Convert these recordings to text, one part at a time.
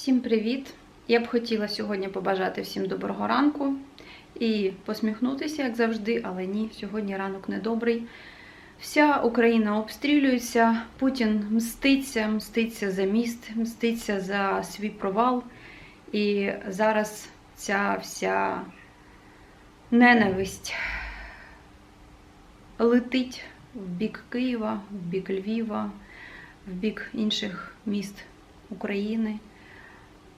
Всім привіт! Я б хотіла сьогодні побажати всім доброго ранку і посміхнутися, як завжди, але ні, сьогодні ранок недобрий. Вся Україна обстрілюється, Путін мститься, мститься за міст, мститься за свій провал. І зараз ця вся ненависть летить в бік Києва, в бік Львіва, в бік інших міст України.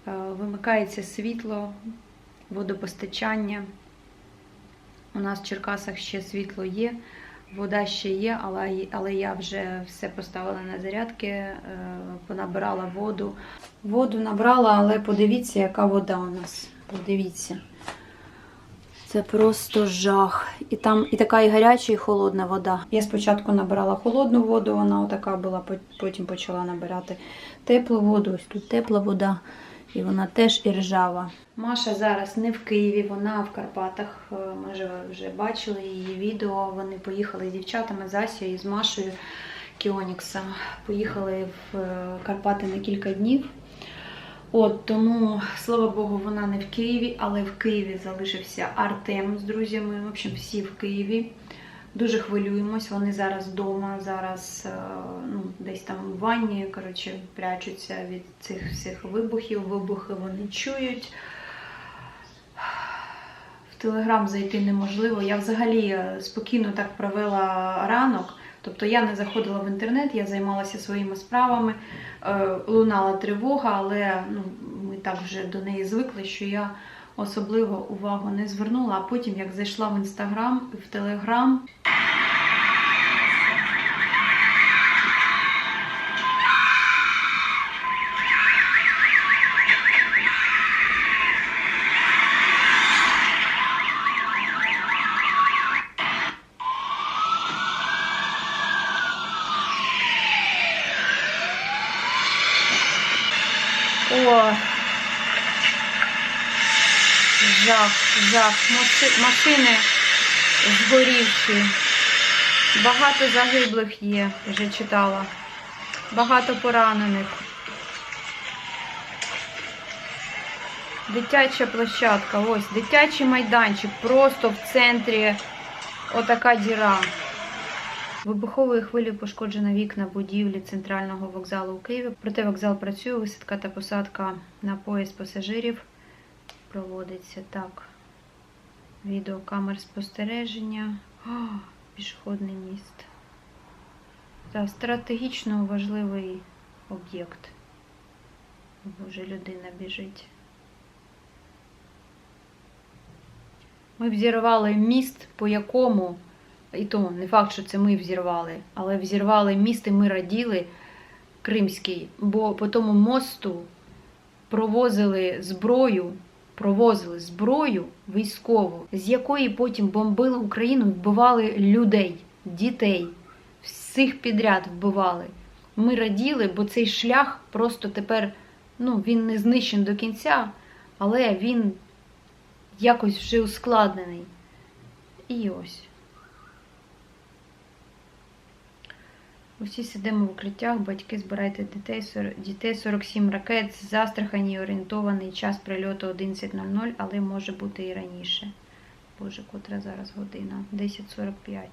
Е, Вимикається світло, водопостачання. У нас в Черкасах ще світло є, вода ще є, але, але я вже все поставила на зарядки, е, понабирала воду. Воду набрала, але подивіться, яка вода у нас. Подивіться. Це просто жах. І там і така і гаряча, і холодна вода. Я спочатку набирала холодну воду, вона отака була, потім почала набирати теплу воду. Ось тут тепла вода, і вона теж і ржава. Маша зараз не в Києві, вона в Карпатах. Е, Ми вже, вже бачили її відео. Вони поїхали з дівчатами з Асією з Машею Кіоніксом. Поїхали в е, Карпати на кілька днів. От тому, слава Богу, вона не в Києві, але в Києві залишився Артем з друзями. В общем, всі в Києві. Дуже хвилюємось. Вони зараз вдома, зараз е, десь там в ванні, коротше, прячуться від цих всіх вибухів. Вибухи вони чують. В Телеграм зайти неможливо. Я взагалі е, спокійно так провела ранок. Тобто я не заходила в інтернет, я займалася своїми справами, Е, лунала тривога, але ну, ми так вже до неї звикли, що я особливо увагу не звернула. А потім, як зайшла в інстаграм, в телеграм. О, жах, жах. Машини згорівші. Багато загиблих є, вже читала. Багато поранених. Дитяча площадка, ось, дитячий майданчик, просто в центрі отака діра. Вибуховою хвилею пошкоджено вікна будівлі центрального вокзалу у Києві. Проте вокзал працює, висадка та посадка на поїзд пасажирів проводиться так. Відеокамер спостереження. О, пішохідний міст. Та стратегічно важливий об'єкт. Боже, людина біжить. Ми взірвали міст, по якому і то не факт, що це ми взірвали, але взірвали міст і ми раділи Кримський, бо по тому мосту провозили зброю, провозили зброю військову, з якої потім бомбили Україну, вбивали людей, дітей, всіх підряд вбивали. Ми раділи, бо цей шлях просто тепер ну, він не знищений до кінця, але він якось вже ускладнений. І ось. Усі сидимо в укриттях, батьки збирайте дітей, дітей 47 ракет з Астрахані орієнтований час прильоту 11.00, але може бути і раніше. Боже, котра зараз година? 10.45.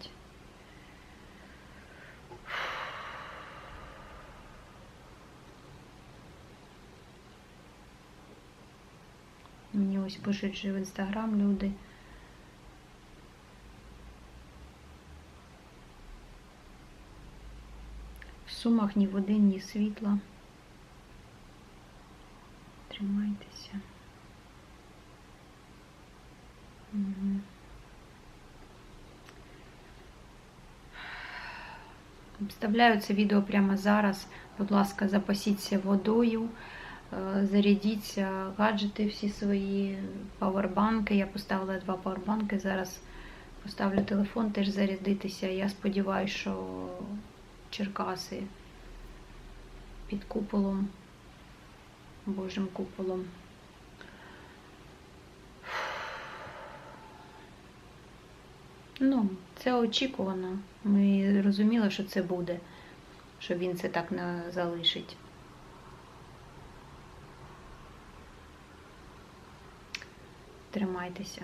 Мені ось пишуть же в інстаграм люди. В сумах ні води, ні світла. Тримайтеся. Мгм. Вставляю це відео прямо зараз. Будь ласка, запасіться водою, е, зарядіться гаджети всі свої, павербанки. Я поставила два павербанки. Зараз поставлю телефон теж зарядитися. Я сподіваюся, що Черкаси під куполом, Божим куполом. Ну, це очікувано. Ми розуміли, що це буде, що він це так не залишить. Тримайтеся.